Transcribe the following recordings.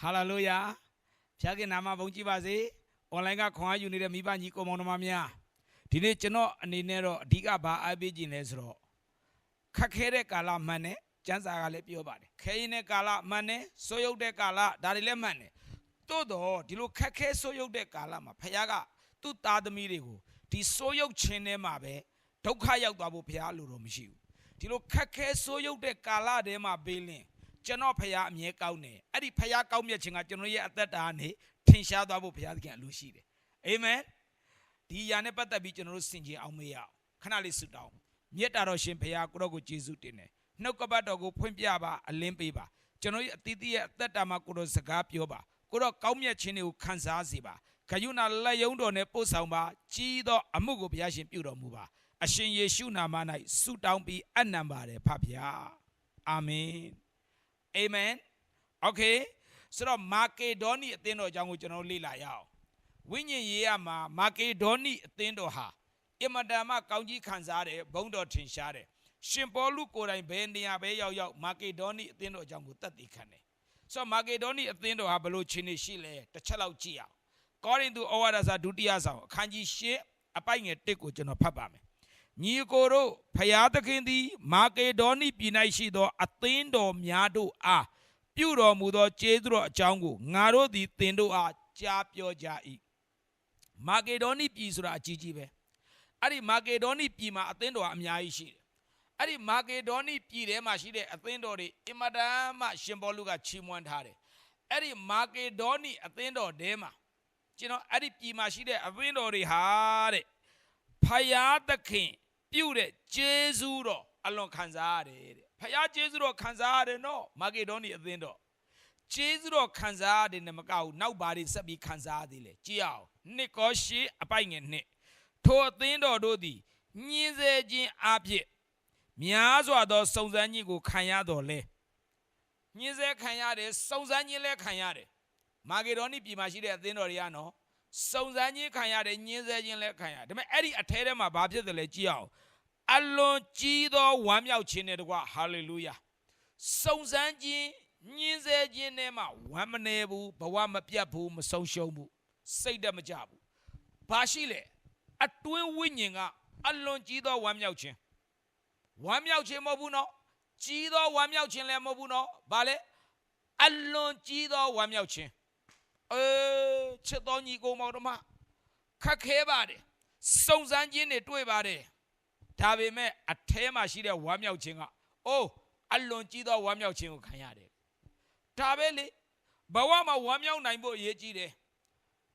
ဟာလေလုယာဖျားခင်နာမဘုန်းကြီးပါစေအွန်လိုင်းကခွန်အားယူနေတဲ့မိဘညီကိုမောင်နှမများဒီနေ့ကျွန်တော်အနေနဲ့တော့အဓိကဘာအားပေးခြင်းလဲဆိုတော့ခက်ခဲတဲ့ကာလမှန်တယ်ကျမ်းစာကလည်းပြောပါတယ်ခဲရင်တဲ့ကာလမှန်တယ်ဆိုးရုပ်တဲ့ကာလဒါတွေလည်းမှန်တယ်တိုးတော့ဒီလိုခက်ခဲဆိုးရုပ်တဲ့ကာလမှာဖခင်ကသူ့သားသမီးတွေကိုဒီဆိုးရုပ်ခြင်းထဲမှာပဲဒုက္ခရောက်သွားဖို့ဖခင်လိုတော့မရှိဘူးဒီလိုခက်ခဲဆိုးရုပ်တဲ့ကာလထဲမှာပေးလင် ကျွန်တော်ဖရားအမြဲကောင်းတယ်အဲ့ဒီဖရားကောင်းမြတ်ခြင်းကကျွန်တော်ရဲ့အသက်တာကနေထင်ရှားသွားဖို့ဖရားသခင်အလိုရှိတယ်အာမင်ဒီຢာနဲ့ပတ်သက်ပြီးကျွန်တော်တို့ဆင်ခြင်အောင်မေးရအောင်ခဏလေးဆုတောင်းမြတ်တာတော်ရှင်ဖရားကိုတော့ကိုယေရှုတင်တယ်နှုတ်ကပတ်တော်ကိုဖွင့်ပြပါအလင်းပေးပါကျွန်တော်ရဲ့အသီးသီးရဲ့အသက်တာမှာကိုတော့စကားပြောပါကိုတော့ကောင်းမြတ်ခြင်းတွေကိုခံစားစေပါခယုနာလက်ယုံတော်နဲ့ပို့ဆောင်ပါကြီးသောအမှုကိုဘုရားရှင်ပြုတော်မူပါအရှင်ယေရှုနာမ၌ဆုတောင်းပြီးအနံပါတယ်ဖဖရားအာမင် အာမင်โอเคဆိုတော့မာကေဒေါနီအသင်းတော်အကြောင်းကိုကျွန်တော်တို့လေ့လာရအောင်ဝိညာဉ်ရေးရမှာမာကေဒေါနီအသင်းတော်ဟာအင်မတန်မှကောင်းကြီးခံစားတယ်ဘုန်းတော်ထင်ရှားတယ်ရှင်ပေါလုကိုယ်တိုင်ဘယ်နေရာပဲရောက်ရောက်မာကေဒေါနီအသင်းတော်အကြောင်းကိုတတ်သိခံတယ်ဆိုတော့မာကေဒေါနီအသင်းတော်ဟာဘယ်လိုခြေနေရှိလဲတစ်ချက်လောက်ကြည့်အောင်ကောရိန္သုဩဝါဒစာဒုတိယဆောင်အခန်းကြီး၈အပိုက်ငယ်၁ကိုကျွန်တော်ဖတ်ပါမယ် ညီအကိုတို့ဖျားသခင်သည် မာကေဒေါနိပြည်၌ရှိသော အသင်းတော်များတို့အားပြုတော်မူသောကျေးဇူးတော်အကြောင်းကိုငါတို့သည်သင်တို့အားကြားပြောကြ၏မာကေဒေါနိပြည်ဆိုတာအကြီးကြီးပဲအဲ့ဒီမာကေဒေါနိပြည်မှာအသင်းတော်အများကြီးရှိတယ်အဲ့ဒီမာကေဒေါနိပြည်ထဲမှာရှိတဲ့အသင်းတော်တွေအင်မတန်မှရှင်ဘောလူကချီးမွမ်းထားတယ်အဲ့ဒီမာကေဒေါနိအသင်းတော်ထဲမှာကျွန်တော်အဲ့ဒီပြည်မှာရှိတဲ့အသင်းတော်တွေဟာတဲ့ ဖယားသခင်ပြုတဲ့ဂျေဇူးတော်အလွန်ခံစားရတယ်တဲ့ဖခင်ဂျေဇူးတော်ခံစားရတယ်နော်မာကေဒေါနီအသင်းတော်ဂျေဇူးတော်ခံစားရတယ်နဲ့မကဘူးနောက်ဘာတွေဆက်ပြီးခံစားရသေးလဲကြည့်အောင်နှစ်ကောရှိအပိုက်ငယ်နှစ်ထိုအသင်းတော်တို့သည်ညင်းစေခြင်းအဖြစ်များစွာသောစုံစမ်းခြင်းကိုခံရတော်လဲညင်းစေခံရတယ်စုံစမ်းခြင်းလည်းခံရတယ်မာကေဒေါနီပြည်မှာရှိတဲ့အသင်းတော်တွေကနော် စုံစမ်းခြင်းခံရတယ်ညှင်းဆဲခြင်းလည်းခံရတယ်ဒါပေမဲ့အဲ့ဒီအထဲထဲမှာဘာဖြစ်တယ်လဲကြည့်အောင်အလွန်ကြီးသောဝမ်းမြောက်ခြင်းနဲ့တကွဟာလေလုယာစုံစမ်းခြင်းညှင်းဆဲခြင်းနဲ့မှဝမ်းမနေဘူးဘဝမပြတ်ဘူးမဆုံးရှုံးဘူးစိတ်တမကြဘူးဘာရှိလဲအတွင်းဝိညာဉ်ကအလွန်ကြီးသောဝမ်းမြောက်ခြင်းဝမ်းမြောက်ခြင်းမဟုတ်ဘူးနော်ကြီးသောဝမ်းမြောက်ခြင်းလည်းမဟုတ်ဘူးနော်ဘာလဲအလွန်ကြီးသောဝမ်းမြောက်ခြင်း အေးချစ်တော်ညီကိုမောင်တို့မခက်ခဲပါတယ်စုံစမ်းခြင်းတွေတွေ့ပါတယ်ဒါပေမဲ့အထဲမှာရှိတဲ့ဝမ်းမြောက်ခြင်းကအိုးအလွန်ကြီးသောဝမ်းမြောက်ခြင်းကိုခံရတယ်ဒါပဲလေဘဝမှာဝမ်းမြောက်နိုင်ဖို့အရေးကြီးတယ်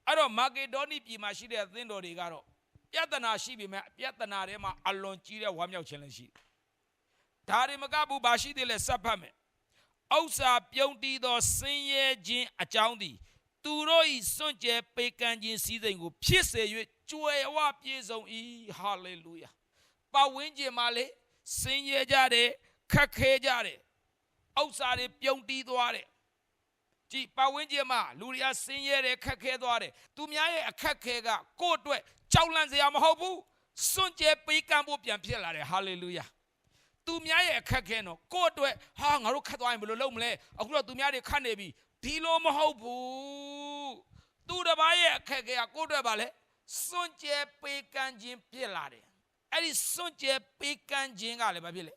အဲ့တော့မာကေဒေါနီပြည်မှာရှိတဲ့အသင်းတော်တွေကတော့ပြဿနာရှိပေမဲ့ပြဿနာထဲမှာအလွန်ကြီးတဲ့ဝမ်းမြောက်ခြင်းလည်းရှိတယ်ဒါတွေမကဘူးဘာရှိသေးလဲစပ်ဖတ်မယ်ဥစ္စာပြုံးတီးသောဆင်းရဲခြင်းအကြောင်းသည် သူတို့ဤစွန့်ကြဲပေကံခြင်းစည်းစိမ်ကို ဖြစ်စေ၍ကြွယ်ဝပြည့်စုံ၏ဟာလေလုယာပတ်ဝန်းကျင်မှာလေဆင်းရဲကြတယ်ခက်ခဲကြတယ်ဥစ္စာတွေပြုံတီးသွားတယ်ကြည်ပတ်ဝန်းကျင်မှာလူတွေကဆင်းရဲတယ်ခက်ခဲသွားတယ်သူများရဲ့အခက်ခဲကကိုယ့်အတွက်ကြောက်လန့်စရာမဟုတ်ဘူးစွန့်ကြဲပေကံဖို့ပြန်ဖြစ်လာတယ်ဟာလေလုယာသူများရဲ့အခက်ခဲတော့ကိုယ့်အတွက်ဟာငါတို့ခတ်သွားရင်ဘယ်လိုလုပ်မလဲအခုတော့သူများတွေခတ်နေပြီ ဒီလိုမဟုတ်ဘူးသူတစ်ပါးရဲ့အခက်အခဲကကိုယ့်အတွက်ပါလေစွန့်ကြဲပေးကမ်းခြင်းဖြစ်လာတယ်အဲ့ဒီစွန့်ကြဲပေးကမ်းခြင်းကလည်းဘာဖြစ်လဲ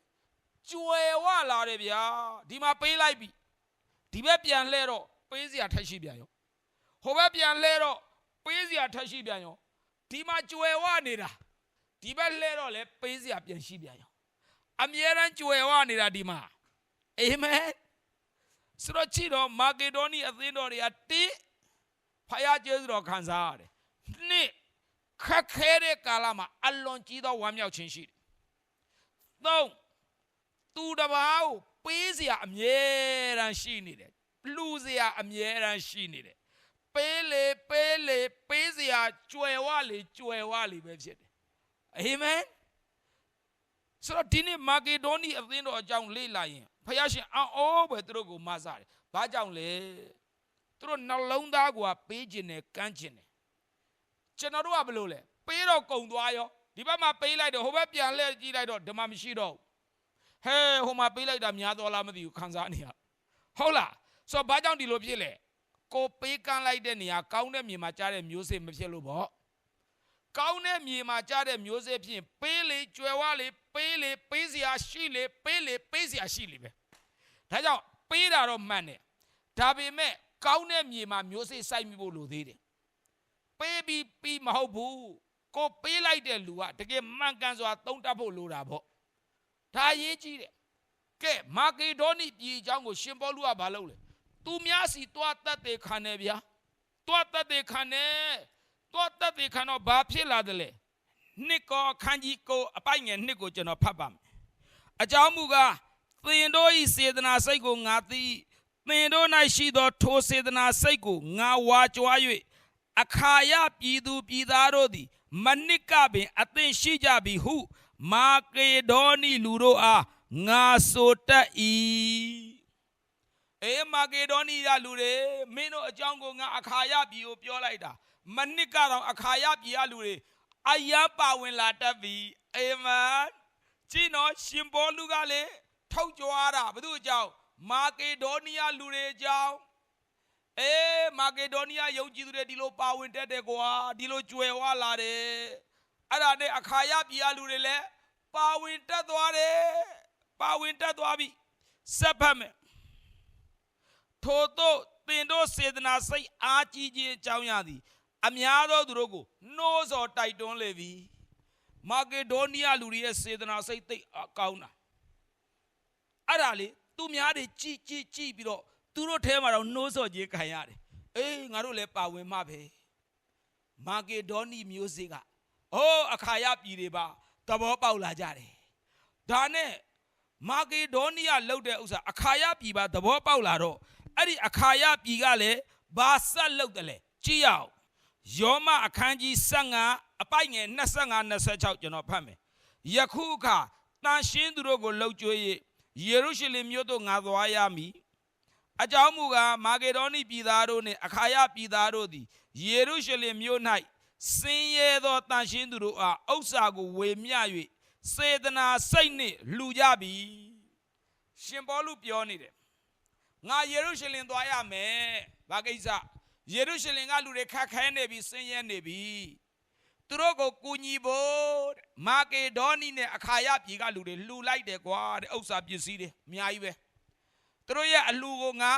ကျွယ်ဝလာတယ်ဗျာဒီမှာပေးလိုက်ပြီဒီဘက်ပြန်လှဲတော့ပေးစရာထက်ရှိပြန်ရောဟိုဘက်ပြန်လှဲတော့ပေးစရာထက်ရှိပြန်ရောဒီမှာကျွယ်ဝနေတာဒီဘက်လှဲတော့လည်းပေးစရာပြန်ရှိပြန်ရောအမြဲတမ်းကျွယ်ဝနေတာဒီမှာအာမင် ဆိုတော့ကြည့်တော့မာကေဒေါနီအသင်းတော်တွေကတိဖယားကျေးဇူးတော်ခံစားရတယ်နှစ်ခက်ခဲတဲ့ကာလမှာအလွန်ကြီးသောဝမ်းမြောက်ခြင်းရှိတယ်သုံးသူတစ်ပါးကိုပေးစရာအမြဲတမ်းရှိနေတယ်လှူစရာအမြဲတမ်းရှိနေတယ်ပေးလေပေးလေပေးစရာကြွယ်ဝလေကြွယ်ဝလေပဲဖြစ်တယ်အာမင်ဆိုတော့ဒီနေ့မာကေဒေါနီအသင်းတော်အကြောင်းလေ့လာရင် ဖယားရှင်အောပဲသူတို့ကိုမဆတယ်။ဘာကြောင့်လဲ။သူတို့နှလုံးသားကပေးခြင်းနဲ့ကမ်းခြင်းနဲ့ကျွန်တော်တို့ကဘယ်လိုလဲ။ပေးတော့ကုံသွားရောဒီဘက်မှာပေးလိုက်တော့ဟိုဘက်ပြန်လှည့်ကြည့်လိုက်တော့ဓမ္မမရှိတော့ဘူး။ဟဲဟိုမှာပေးလိုက်တာများတော်လားမသိဘူးခံစားနေရ။ဟုတ်လား။ဆိုတော့ဘာကြောင့်ဒီလိုဖြစ်လဲကိုပေးကမ်းလိုက်တဲ့နေရာကောင်းတဲ့မြေမှာကြားတဲ့မျိုးစေ့မဖြစ်လို့ပေါ့ကောင်းတဲ့မြေမှာကြားတဲ့မျိုးစေ့ဖြင့်ပေးလေကြွယ်ဝလေပေးလေပေးစရာရှိလေပေးလေပေးစရာရှိလေပဲ ဒါကြောင့်ပေးတာတော့မှန်တယ်ဒါပေမဲ့ကောင်းတဲ့မြေမှာမျိုးစေ့စိုက်မိဖို့လိုသေးတယ်ပေးပြီးပြီးမဟုတ်ဘူးကိုပေးလိုက်တဲ့လူကတကယ်မှန်ကန်စွာသုံးတတ်ဖို့လိုတာပေါ့ဒါအရေးကြီးတယ်ကဲမာကေဒေါနိပြည်အကြောင်းကိုရှင်ပေါလုကဘာလုပ်လဲသူများစီတွားတက်တဲ့ခံနေဗျာတွားတက်တဲ့ခံနေတွားတက်တဲ့ခံတော့ဘာဖြစ်လာတယ်လဲနှစ်ကောအခန်းကြီးကိုအပိုက်ငယ်နှစ်ကိုကျွန်တော်ဖတ်ပါမယ်အကြောင်းမူကား သင်တို့ဤစေတနာစိတ်ကိုငါသိသင်တို့၌ရှိသော ထိုစေတနာစိတ်ကိုငါဝါကြွား၍အခါယပြည်သူပြည်သားတို့သည် မနစ်ကပင် အသင်ရှိကြပြီဟု မာကေဒေါနိလူတို့အားငါဆိုတတ်၏အေးမာကေဒေါနိရလူတွေမင်းတို့အကြောင်းကိုငါအခါယပြည်ကိုပြောလိုက်တာမနစ်ကတော့အခါယပြည်ရလူတွေအယံပါဝင်လာတတ်ပြီအာမင်ကြည့်နော်ရှင်ဘောလူကလေ ထောက်ကြွားတာဘု து အကြောင်းမာကေဒေါနိယလူတွေအကြောင်းအေးမာကေဒေါနီးယားယုံကြည်သူတွေဒီလိုပါဝင်တတ်တယ်ကွာဒီလိုကြွယ်ဝလာတယ်အဲ့ဒါနဲ့အခါယပြည်အလူတွေလည်းပါဝင်တတ်သွားတယ်ပါဝင်တတ်သွားပြီစက်ဖတ်မယ်ထို့သောတင်တို့စေတနာစိတ်အားကြီးခြင်းအကြောင်းရသည်အများသောသူတို့ကိုနှိုးဆော်တိုက်တွန်းလေပြီမာကေဒေါနီးယားလူတွေရဲ့စေတနာစိတ်သိပ်အကောင်းတာ အဲ့ဒါလေသူများတွေကြည်ကြည်ကြည်ပြီးတော့သူတို့ထဲမှာတော့နှိုးဆော်ခြင်းခံရတယ်အေးငါတို့လည်းပါဝင်မှပဲမာကေဒေါနီမျိုးစေ့ကအိုးအခါယပြည်တွေပါသဘောပေါက်လာကြတယ်ဒါနဲ့မာကေဒေါနီးယားလှုပ်တဲ့ဥစ္စာအခါယပြည်ပါသဘောပေါက်လာတော့အဲ့ဒီအခါယပြည်ကလည်းဘာဆက်လှုပ်တယ်လဲကြည့်ရအောင်ယောမအခန်းကြီး15အပိုက်ငယ်25 26ကျွန်တော်ဖတ်မယ်ယခုအခါတန်ရှင်းသူတို့ကိုလှုပ်ကြွေး၍ ယေရုရှလင်မြို့သို့ငါသွားရမည်အကြောင်းမူကားမာကေဒေါနိပြည်သားတို့နှင့်အခါယပြည်သားတို့သည်ယေရုရှလင်မြို့၌စင်ရဲသောတန်ရှင်းသူတို့အားဥစ္စာကိုဝေမျှ၍စေတနာစိတ်နှင့်လှူကြပြီရှင်ပေါလုပြောနေတယ်ငါယေရုရှလင်သွားရမယ်ဘာကိစ္စယေရုရှလင်ကလူတွေခက်ခဲနေပြီစင်ရဲနေပြီ သူတို့ကိုကူညီဖို့တဲ့မာကေဒေါနိနဲ့အခါယပြည်ကလူတွေလှူလိုက်တယ်ကွာတဲ့ဥစ္စာပစ္စည်းတွေအများကြီးပဲ သူတို့ရဲ့အလူကိုငါ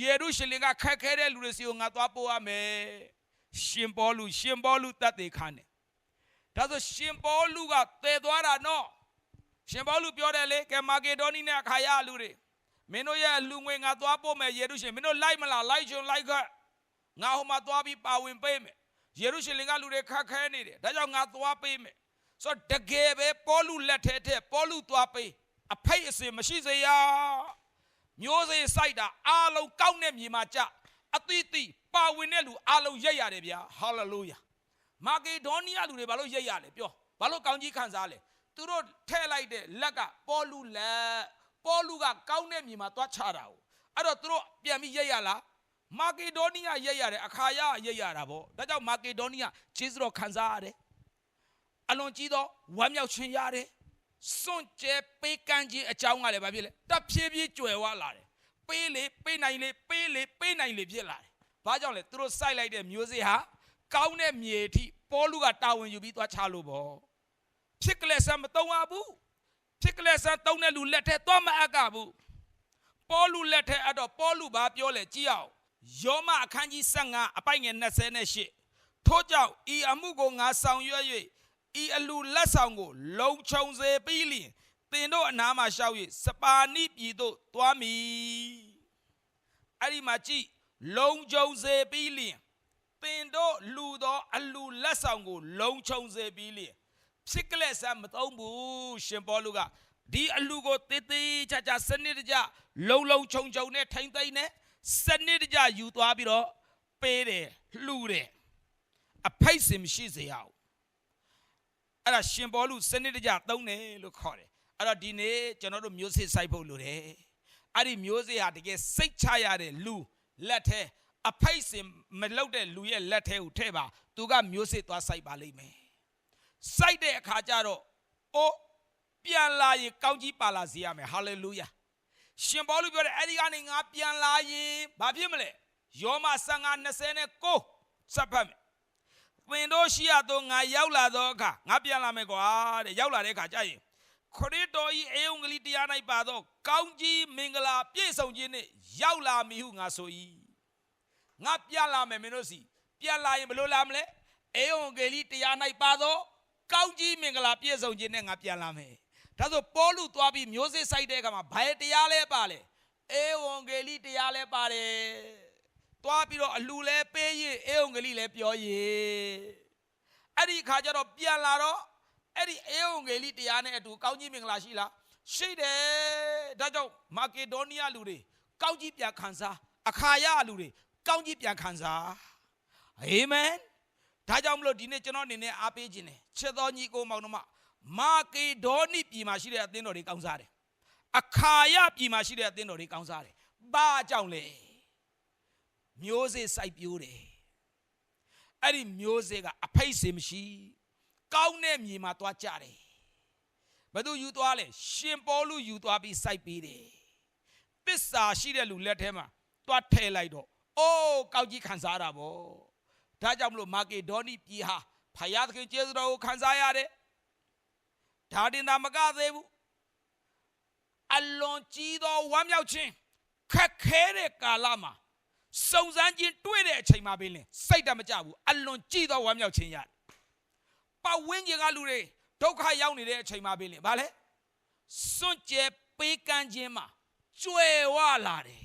ယေရုရှလင်ကခက်ခဲတဲ့လူတွေစီကိုငါသွားပို့ရမယ်ရှင်ပေါလုရှင်ပေါလုတတ်သေးခါနဲ့ဒါဆိုရှင်ပေါလုကတည်သွားတာနော်ရှင်ပေါလုပြောတယ်လေကဲမာကေဒေါနီနဲ့အခါရလူတွေမင်းတို့ရဲ့အလူငွေငါသွားပို့မယ်ယေရုရှလင်မင်းတို့လိုက်မလားလိုက်ချွန်လိုက်ခတ်ငါဟိုမှာသွားပြီးပါဝင်ပေးမယ် ယေရုရှလင်ကလူတွေခက်ခဲနေတယ်ဒါကြောင့်ငါသွားပေးမယ်ဆိုတော့တကယ်ပဲပေါလုလက်ထဲထဲပေါလုသွားပေးအဖိတ်အစင်မရှိစေရမျိုးစေ့စိုက်တာအားလုံးကောက်တဲ့မြေမှာကြအသီးသီးပါဝင်တဲ့လူအားလုံးရိတ်ရတယ်ဗျာဟာလေလုယာမာကေဒေါနီးယားလူတွေဘာလို့ရိတ်ရလဲပြောဘာလို့ကောင်းကြီးခံစားလဲသူတို့ထဲ့လိုက်တဲ့လက်ကပေါ်လူလက်ပေါ်လူကကောင်းတဲ့မြေမှာသွားချတာကိုအဲ့တော့သူတို့ပြန်ပြီးရိတ်ရလား မာကေဒေါနီးယားရိတ်ရတယ်အခါရရိတ်ရတာပေါ့ဒါကြောင့်မာကေဒေါနီးယားခြေစတော်ခံစားရတယ်အလွန်ကြီးသောဝမ်းမြောက်ခြင်းရတယ်စွန့်ကြဲပေးကမ်းခြင်းအကြောင်းကလည်းဘာဖြစ်လဲတဖြည်းဖြည်းကြွယ်ဝလာတယ်ပေးလေပေးနိုင်လေပေးလေပေးနိုင်လေဖြစ်လာတယ်ဘာကြောင့်လဲသူတို့စိုက်လိုက်တဲ့မျိုးစေ့ဟာကောင်းတဲ့မြေအထိပေါလုကတာဝန်ယူပြီးသွားချလို့ပေါ့ဖြစ်ကလေးဆန်မတုံးရဘူးဖြစ်ကလေးဆန်တုံးတဲ့လူလက်ထဲသွားမအပ်ကဘူးပေါလုလက်ထဲအဲ့တော့ပေါလုဘာပြောလဲကြည့်အောင် ယောမအခန်းကြီး15အပိုက်ငယ်28ထို့ကြောင့်ဤအမှုကိုငါဆောင်ရွက်၍ဤအလူလက်ဆောင်ကို လုံခြုံစေပြီးလျင်သင်တို့အနားမှာရှောက်၍စပါနိပြည်သို့သွားမည်အဲ့ဒီမှာကြည့်လုံခြုံစေပြီးလျင်သင်တို့လူသောအလူလက်ဆောင်ကို လုံခြုံစေပြီးလျင်ဖြစ်ကလေးစမ်းမသုံးဘူးရှင်ပေါလုကဒီအလူကိုတေးသေးချာချာစနစ်တကျလုံလုံခြုံခြုံနဲ့ထိမ့်သိမ့်နဲ့ စနစ်တကျယူသွားပြီးတော့ပေးတယ်လှူတယ်အဖိတ်စင်မရှိစေရအောင်အဲ့ဒါရှင်ဘောလူစနစ်တကျသုံးတယ်လို့ခေါ်တယ်အဲ့တော့ဒီနေ့ကျွန်တော်တို့မျိုးစေ့စိုက်ဖို့လိုတယ်အဲ့ဒီမျိုးစေ့ဟာတကယ်စိတ်ချရတဲ့လူလက်ထဲအဖိတ်စင်မလုတ်တဲ့လူရဲ့လက်ထဲကိုထည့်ပါသူကမျိုးစေ့သွားစိုက်ပါလိမ့်မယ်စိုက်တဲ့အခါကျတော့အိုးပြန်လာရင်ကောင်းကြီးပါလာစေရမယ်ဟာလေလုယာ ရှင်ဘောလူပြောတယ်အဲ့ဒီကနေငါပြန်လာရင်ဘာဖြစ်မလဲယောမ15 29စပ်ဖတ်မယ်သင်တို့ရှိရသောငါရောက်လာသောအခါငါပြန်လာမယ်ကွာတဲ့ရောက်လာတဲ့အခါကြာရင်ခရစ်တော်၏အေယုံကလေးတရား၌ပါသောကောင်းကြီးမင်္ဂလာပြည့်စုံခြင်းနှင့်ရောက်လာမည်ဟုငါဆို၏ငါပြန်လာမယ်မင်းတို့စီပြန်လာရင်ဘယ်လိုလာမလဲအေယုံကလေးတရား၌ပါသောကောင်းကြီးမင်္ဂလာပြည့်စုံခြင်းနဲ့ငါပြန်လာမယ် ဒါဆိုပေါလုသွားပြီးမျိုးစေ့ဆိုင်တဲ့အခါမှာဘာတရားလဲပါလဲအေဝံဂေလိတရားလဲပါတယ်သွားပြီးတော့အလူလဲပေးရင်အေဝံဂေလိလဲပြောရင်အဲ့ဒီအခါကျတော့ပြန်လာတော့အဲ့ဒီအေဝံဂေလိတရားနဲ့အတူကောင်းကြီးမင်္ဂလာရှိလားရှိတယ်ဒါကြောင့်မာကေဒေါနီးယားလူတွေကောင်းကြီးပြန်ခံစားအခါယလူတွေကောင်းကြီးပြန်ခံစားအာမင်ဒါကြောင့်မလို့ဒီနေ့ကျွန်တော်အနေနဲ့အားပေးခြင်းတယ်ချစ်တော်ညီကိုမောင်တို့မ မာကေဒေါနိပြည်မှာရှိတဲ့အသင်းတော်တွေကောင်းစားတယ်အခါယပြည်မှာရှိတဲ့အသင်းတော်တွေကောင်းစားတယ်ဘာကြောင့်လဲမျိုးစေ့စိုက်ပျိုးတယ်အဲ့ဒီမျိုးစေ့ကအဖိတ်စေမရှိကောင်းတဲ့မြေမှာသွားကြတယ်ဘယ်သူယူသွားလဲရှင်ပေါလုယူသွားပြီးစိုက်ပေးတယ်တစ္ဆာရှိတဲ့လူလက်ထဲမှာသွားထည့်လိုက်တော့အိုးကောက်ကြီးခံစားတာဗောဒါကြောင့်မလို့မာကေဒေါနိပြည်ဟာဖယားသခင်ကျေးဇူးတော်ကိုခံစားရတယ် ဒါတင်သာမကသေးဘူးအလွန်ကြီးသောဝမ်းမြောက်ခြင်းခက်ခဲတဲ့ကာလမှာစုံစမ်းခြင်းတွေ့တဲ့အချိန်မှာပဲလင်စိတ်တမကြဘူးအလွန်ကြီးသောဝမ်းမြောက်ခြင်းရတယ်ပတ်ဝန်းကျင်ကလူတွေဒုက္ခရောက်နေတဲ့အချိန်မှာပဲလင်ဗာလဲစွန့်ကြဲပေးကမ်းခြင်းမှာကျွယ်ဝလာတယ်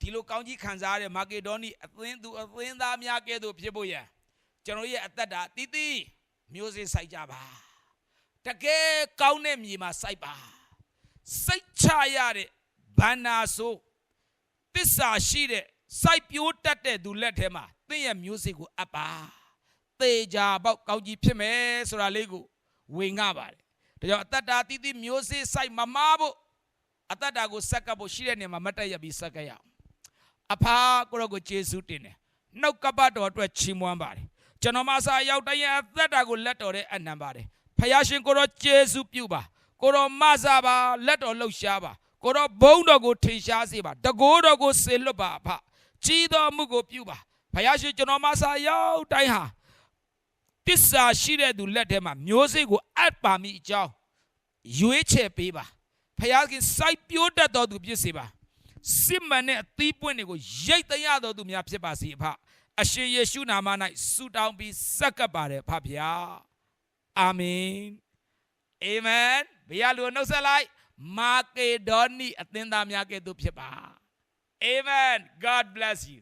ဒီလိုကောင်းကြီးခံစားရတဲ့မာကေဒေါနီအသင်းသူအသင်းသားများကဲ့သို့ဖြစ်ဖို့ရန်ကျွန်တော်ရဲ့အသက်တာတီးတီးမျိုးစေ့စိုက်ကြပါ တကယ်ကောင်းတဲ့မြေမှာစိုက်ပါစိတ်ချရတဲ့ဘန္နာဆိုတစ္ဆာရှိတဲ့စိုက်ပျိုးတတ်တဲ့သူလက်ထဲမှာသင်ရဲ့မျိုးစေ့ကိုအပ်ပါသေချာပေါက်ကောင်းကြီးဖြစ်မယ်ဆိုတာလေးကိုဝင်ငှပါတယ်ဒါကြောင့်အသက်တာတီးတီးမျိုးစေ့စိုက်မမားဖို့အသက်တာကိုစက်ကပ်ဖို့ရှိတဲ့နေရာမှာမတ်တက်ရပြီးစက်ကပ်ရအောင်အဖာကိုရောကိုကျေးဇူးတင်တယ်နှုတ်ကပတ်တော်အတွက်ချီးမွမ်းပါတယ်ကျွန်တော်မဆာရောက်တိုင်းရဲ့အသက်တာကိုလက်တော်တဲ့အနံပါတယ် ဖယားရှင်ကိုရောကျေးဇူးပြုပါကိုရောမဆာပါလက်တော်လှုပ်ရှားပါကိုရောဘုံတော်ကိုထင်ရှားစေပါတကိုးတော်ကိုဆေလွတ်ပါအဖကြီးတော်မှုကိုပြုပါဖယားရှင်ကျွန်တော်မဆာရောက်တိုင်းဟာတစ္ဆာရှိတဲ့သူလက်ထဲမှာမျိုးစေ့ကိုအပ်ပါမိအကြောင်းရွေးချယ်ပေးပါဖယားခင်စိုက်ပျိုးတတ်တော်သူဖြစ်စေပါစစ်မှန်တဲ့အသီးပွင့်တွေကိုရိတ်သိမ်းရတော်သူများဖြစ်ပါစေအဖအရှင်ယေရှုနာမ၌ဆုတောင်းပြီးစက္ကပ်ပါတယ်ဖဖျား အာမင်အာမင်ဘုရားလူနှုတ်ဆက်လိုက်မာကေဒေါနီအသင်းသားများကဲ့သို့ဖြစ်ပါအာမင် God bless you